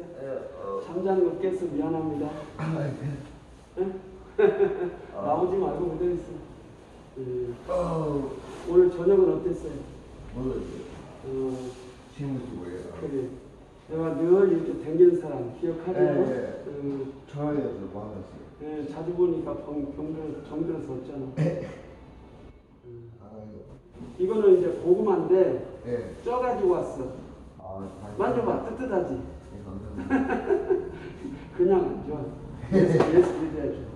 어땠어요? 예, 어, 잠자는 거 깨서 미안합니다. 응? 아. 나오지 말고 그대로 있어. 예. 어, 오늘 저녁은 어땠어요? 뭐지? 어, 친구지 뭐예요? 그래. 내가 늘 이렇게 댕기는 사람 기억하죠? 예, 예. 그, 저에서 만났어요. 예, 자주 보니까 병, 병들, 정들어서 없잖아. 음. 아유, 이거는 이제 고구마인데 예. 쪄가지고 왔어. 아, 다시- 만져봐, 뜨뜻하지? 예. 그냥 안 줘. 예수, 예수 믿어야죠.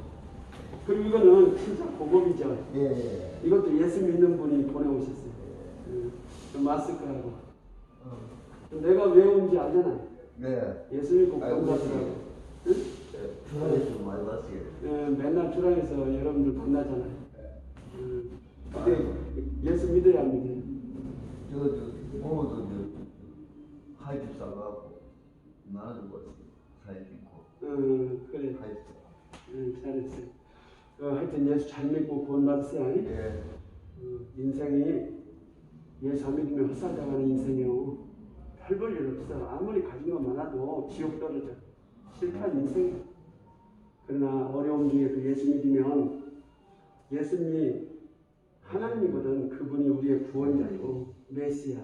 그리고 이거는 진짜 고급이죠. 예, 예. 이것도 예수 믿는 분이 보내오셨어요. 음, 좀 마스크하고. 어, 내가 왜 온지 알잖아. 네. 예수 믿고 건너더라고. 응? 예, 좀 많이 봤어요. 어, 맨날 주랑에서 여러분들 만나잖아요. 예. 음, 근데 예수 믿어야 믿어요. 저, 저, 오늘도 저, 하이집 사가고, 나는 뭐, 사이 있고, 어, 그래. 하이집. 음, 잘했어요. 어, 하여튼 예수 잘 믿고 구원 받으세요. 아니? 예. 어, 인생이 예수 안 믿으면 헛살다가는 인생이요. 별볼 일 없어. 아무리 가진 것 많아도 지옥 떨어져. 실패한 인생이야. 그러나 어려움 중에도 예수 믿으면 예수님이 하나님이거든. 그분이 우리의 구원자이고 메시아.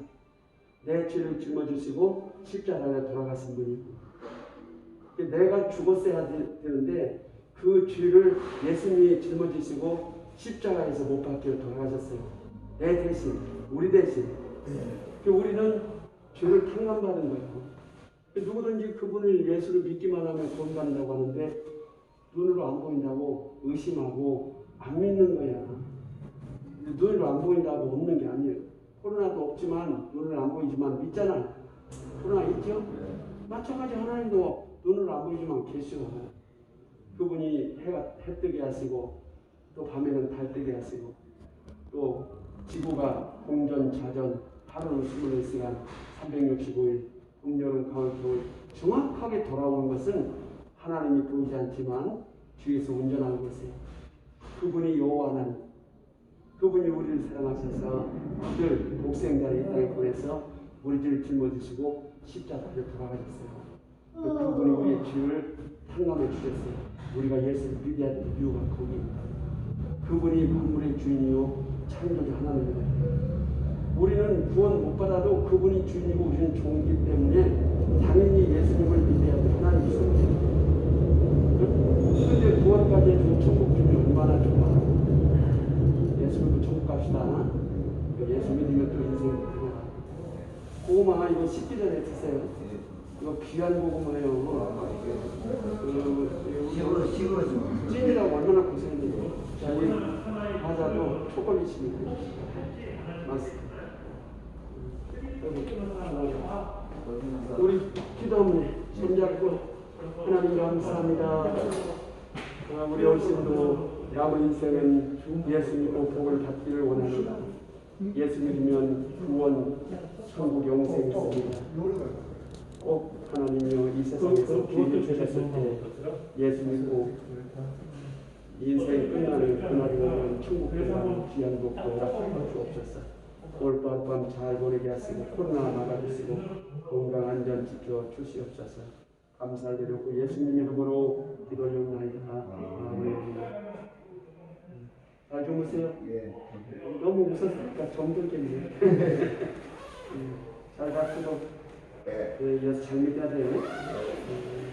내 죄를 짊어지시고 십자가에 돌아가신 분이고 내가 죽었어야 되- 되는데 그 죄를 예수님이 짊어지시고 십자가에서 못 박혀 돌아가셨어요. 내 대신, 우리 대신. 그 우리는 죄를 탕감받은 거예요. 누구든지 그분을 예수를 믿기만 하면 구원받는다고 하는데 눈으로 안 보인다고 의심하고 안 믿는 거야. 눈으로 안 보인다고 없는 게 아니에요. 코로나도 없지만 눈으로 안 보이지만 믿잖아요. 코로나 있죠? 마찬가지 하나님도 눈으로 안 보이지만 계셔. 그분이 해가 해 뜨게 하시고 또 밤에는 달 뜨게 하시고 또 지구가 공전 자전 하루는 24시간 365일 봄 여름 가을 겨울 정확하게 돌아오는 것은 하나님이 보이지 않지만 뒤에서 운전하는 것이에요. 그분이 여호와 하나님 그분이 우리를 사랑하셔서 늘 목생자를 이 땅에 보내서 우리 죄를 짊어지시고 십자가를 돌아가셨어요. 그 그분이 우리의 죄를 탕감해 주셨어요. 우리가 예수를 믿어야 될 이유가 거기입니다. 그분이 만물의 주인이요 창조주 하나님입니다. 우리는 구원 못 받아도 그분이 주인이고 우리는 종이기 때문에 당연히 예수님을 믿어야 돼. 하나님 성령. 근데 구원까지 해주면 천국 주면 얼마나 좋아. 예수 믿고 천국 갑시다. 예수 믿으면 또 인생 그냥. 고구마 이거 씻기 전에 드세요. 이거 귀한 고구마예요. 그, 시골, 시골 좀. 찐이라고 얼마나 고생했는데. 자, 이 과자도 초콜릿입니다. 맞습니다. 우리 기도하면 손잡고 하나님 감사합니다. 아, 우리 어르신도 남은 인생은 예수 믿고 복을 받기를 원합니다. 예수 믿으면 구원, 천국 영생이 있습니다. 꼭 하나님이여 이 세상에서 기회를 주셨을 때 예수 믿고 인생 끝나는 그날이 오면 천국 들어가는 귀한 복도 허락하여 주옵소서. 오늘 밤잘 보내게 하시고 코로나 막아주시고 건강 안전 지켜 주시옵소서. 감사를 드리고 예수님 이름으로 정들겠네. 잘 가르쳐서 네. 여기서 잘 믿게 하세요. 네.